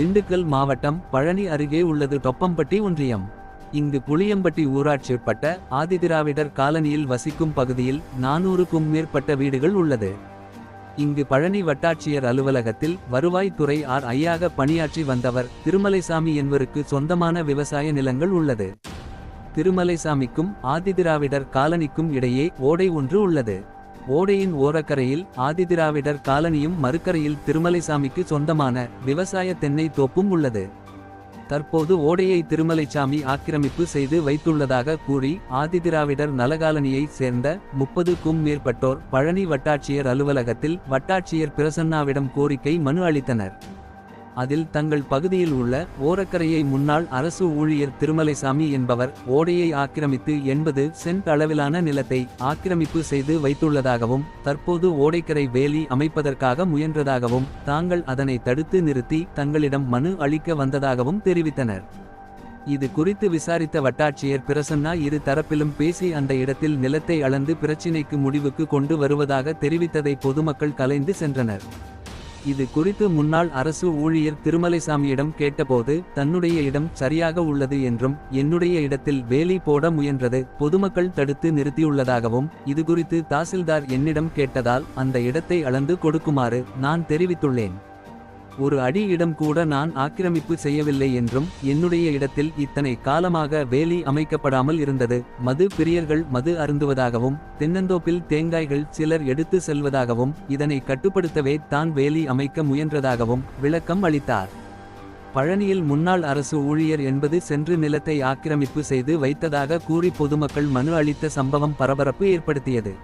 திண்டுக்கல் மாவட்டம் பழனி அருகே உள்ளது தொப்பம்பட்டி ஒன்றியம். இங்கு புளியம்பட்டி ஊராட்சியுட்பட்ட ஆதிதிராவிடர் காலனியில் வசிக்கும் பகுதியில் நானூறுக்கும் மேற்பட்ட வீடுகள் உள்ளது. இங்கு பழனி வட்டாட்சியர் அலுவலகத்தில் வருவாய்த்துறை ஆர். ஐயாக பணியாற்றி வந்தவர் திருமலைசாமி என்பவருக்கு சொந்தமான விவசாய நிலங்கள் உள்ளது. திருமலைசாமிக்கும் ஆதிதிராவிடர் காலனிக்கும் இடையே ஓடை ஒன்று உள்ளது. ஓடையின் ஓரக்கரையில் ஆதிதிராவிடர் காலனியும் மறுக்கரையில் திருமலைசாமிக்கு சொந்தமான விவசாய தென்னை தோப்பும் உள்ளது. தற்போது ஓடையை திருமலைசாமி ஆக்கிரமிப்பு செய்து வைத்துள்ளதாக கூறி ஆதிதிராவிடர் நலகாலனியைச் சேர்ந்த முப்பதுக்கும் மேற்பட்டோர் பழனி வட்டாட்சியர் அலுவலகத்தில் வட்டாட்சியர் பிரசன்னாவிடம் கோரிக்கை மனு அளித்தனர். அதில் தங்கள் பகுதியில் உள்ள ஓரக்கரையை முன்னாள் அரசு ஊழியர் திருமலைசாமி என்பவர் ஓடையை ஆக்கிரமித்து எண்பது சென்ட் அளவிலான நிலத்தை ஆக்கிரமிப்பு செய்து வைத்துள்ளதாகவும் தற்போது ஓடைக்கரை வேலி அமைப்பதற்காக முயன்றதாகவும் தாங்கள் அதனை தடுத்து நிறுத்தி தங்களிடம் மனு அளிக்க வந்ததாகவும் தெரிவித்தனர். இது குறித்து விசாரித்த வட்டாட்சியர் பிரசன்னா இரு தரப்பிலும் பேசி அந்த இடத்தில் நிலத்தை அளந்து பிரச்சினைக்கு முடிவுக்கு கொண்டு வருவதாக தெரிவித்ததை பொதுமக்கள் கலைந்து சென்றனர். இது குறித்து முன்னாள் அரசு ஊழியர் திருமலைசாமியிடம் கேட்டபோது தன்னுடைய இடம் சரியாக உள்ளது என்றும் என்னுடைய இடத்தில் வேலி போட முயன்றது பொதுமக்கள் தடுத்து நிறுத்தியுள்ளதாகவும் இதுகுறித்து தாசில்தார் என்னிடம் கேட்டதால் அந்த இடத்தை அளந்து கொடுக்குமாறு நான் தெரிவித்துள்ளேன். ஒரு அடி இடம் கூட நான் ஆக்கிரமிப்பு செய்யவில்லை என்றும் என்னுடைய இடத்தில் இத்தனை காலமாக வேலி அமைக்கப்படாமல் இருந்தது. மது பிரியர்கள் மது அருந்துவதாகவும் தென்னந்தோப்பில் தேங்காய்கள் சிலர் எடுத்து செல்வதாகவும் இதனை கட்டுப்படுத்தவே தான் வேலி அமைக்க முயன்றதாகவும் விளக்கம் அளித்தார். பழனியில் முன்னாள் அரசு ஊழியர் என்பது சென்று நிலத்தை ஆக்கிரமிப்பு செய்து வைத்ததாக கூறி பொதுமக்கள் மனு அளித்த சம்பவம் பரபரப்பு ஏற்படுத்தியது.